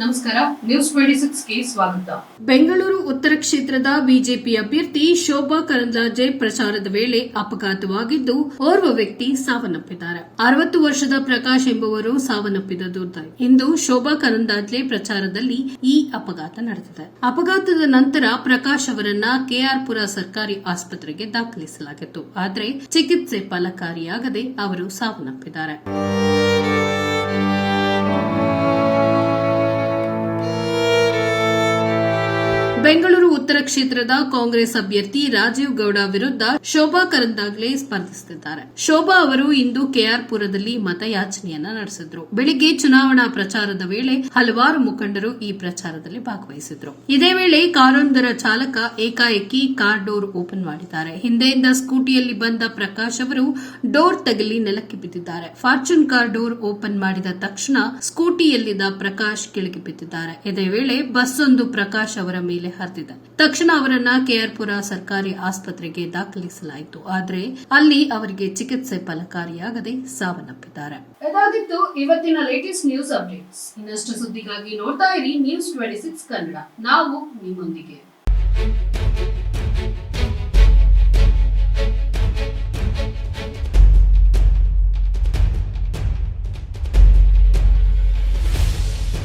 ನಮಸ್ಕಾರ news twenty ಸಿಕ್ಸ್ಗೆ ಸ್ವಾಗತ. ಬೆಂಗಳೂರು ಉತ್ತರ ಕ್ಷೇತ್ರದ ಬಿಜೆಪಿ ಅಭ್ಯರ್ಥಿ ಶೋಭಾ ಕರಂದ್ಲಾಜೆ ಪ್ರಚಾರದ ವೇಳೆ ಅಪಘಾತವಾಗಿದ್ದು, ಓರ್ವ ವ್ಯಕ್ತಿ ಸಾವನ್ನಪ್ಪಿದ್ದಾರೆ. ಅರವತ್ತು ವರ್ಷದ ಪ್ರಕಾಶ್ ಎಂಬುವರು ಸಾವನ್ನಪ್ಪಿದ ದುರ್ದೈವ ಇಂದು ಶೋಭಾ ಕರಂದ್ಲಾಜೆ ಪ್ರಚಾರದಲ್ಲಿ ಈ ಅಪಘಾತ ನಡೆದಿದೆ. ಅಪಘಾತದ ನಂತರ ಪ್ರಕಾಶ್ ಅವರನ್ನ ಕೆಆರ್ಪುರ ಸರ್ಕಾರಿ ಆಸ್ಪತ್ರೆಗೆ ದಾಖಲಿಸಲಾಗಿತ್ತು. ಆದರೆ ಚಿಕಿತ್ಸೆ ಫಲಕಾರಿಯಾಗದೆ ಅವರು ಸಾವನ್ನಪ್ಪಿದ್ದಾರೆ. ಬೆಂಗಳೂರು ಉತ್ತರ ಕ್ಷೇತ್ರದ ಕಾಂಗ್ರೆಸ್ ಅಭ್ಯರ್ಥಿ ರಾಜೀವ್ ಗೌಡ ವಿರುದ್ಧ ಶೋಭಾ ಕರಂದಾಗ್ಲೆ ಸ್ಪರ್ಧಿಸುತ್ತಿದ್ದಾರೆ. ಶೋಭಾ ಅವರು ಇಂದು ಕೆಆರ್ಪುರದಲ್ಲಿ ಮತಯಾಚನೆಯನ್ನ ನಡೆಸಿದ್ರು. ಬೆಳಿಗ್ಗೆ ಚುನಾವಣಾ ಪ್ರಚಾರದ ವೇಳೆ ಹಲವಾರು ಮುಖಂಡರು ಈ ಪ್ರಚಾರದಲ್ಲಿ ಭಾಗವಹಿಸಿದ್ರು. ಇದೇ ವೇಳೆ ಕಾರೊಂದರ ಚಾಲಕ ಏಕಾಏಕಿ ಕಾರ್ ಡೋರ್ ಓಪನ್ ಮಾಡಿದ್ದಾರೆ. ಹಿಂದೆಯಿಂದ ಸ್ಕೂಟಿಯಲ್ಲಿ ಬಂದ ಪ್ರಕಾಶ್ ಅವರು ಡೋರ್ ತಗಲಿ ನೆಲಕ್ಕೆ ಬಿದ್ದಿದ್ದಾರೆ. ಫಾರ್ಚೂನ್ ಕಾರ್ ಡೋರ್ ಓಪನ್ ಮಾಡಿದ ತಕ್ಷಣ ಸ್ಕೂಟಿಯಲ್ಲಿದ್ದ ಪ್ರಕಾಶ್ ಕೆಳಗೆ ಬಿದ್ದಿದ್ದಾರೆ. ಇದೇ ವೇಳೆ ಬಸ್ ಒಂದು ಪ್ರಕಾಶ್ ಅವರ ಮೇಲೆ ಹರಿದಿದೆ. ತಕ್ಷಣ ಅವರನ್ನ ಕೆಆರ್ಪುರ ಸರ್ಕಾರಿ ಆಸ್ಪತ್ರೆಗೆ ದಾಖಲಿಸಲಾಯಿತು. ಆದರೆ ಅಲ್ಲಿ ಅವರಿಗೆ ಚಿಕಿತ್ಸೆ ಫಲಕಾರಿಯಾಗದೆ ಸಾವನ್ನಪ್ಪಿದ್ದಾರೆ. ಇದಾಗಿತ್ತು ಇವತ್ತಿನ ಲೇಟೆಸ್ಟ್ ನ್ಯೂಸ್ ಅಪ್ಡೇಟ್ಸ್ ಇನ್ನಷ್ಟು ಸುದ್ದಿಗಾಗಿ ನೋಡ್ತಾ ಇರಿ ನ್ಯೂಸ್ ಟ್ವೆಂಟಿ ಸಿಕ್ಸ್ ಕನ್ನಡ. ನಾವು ನಿಮ್ಮೊಂದಿಗೆ.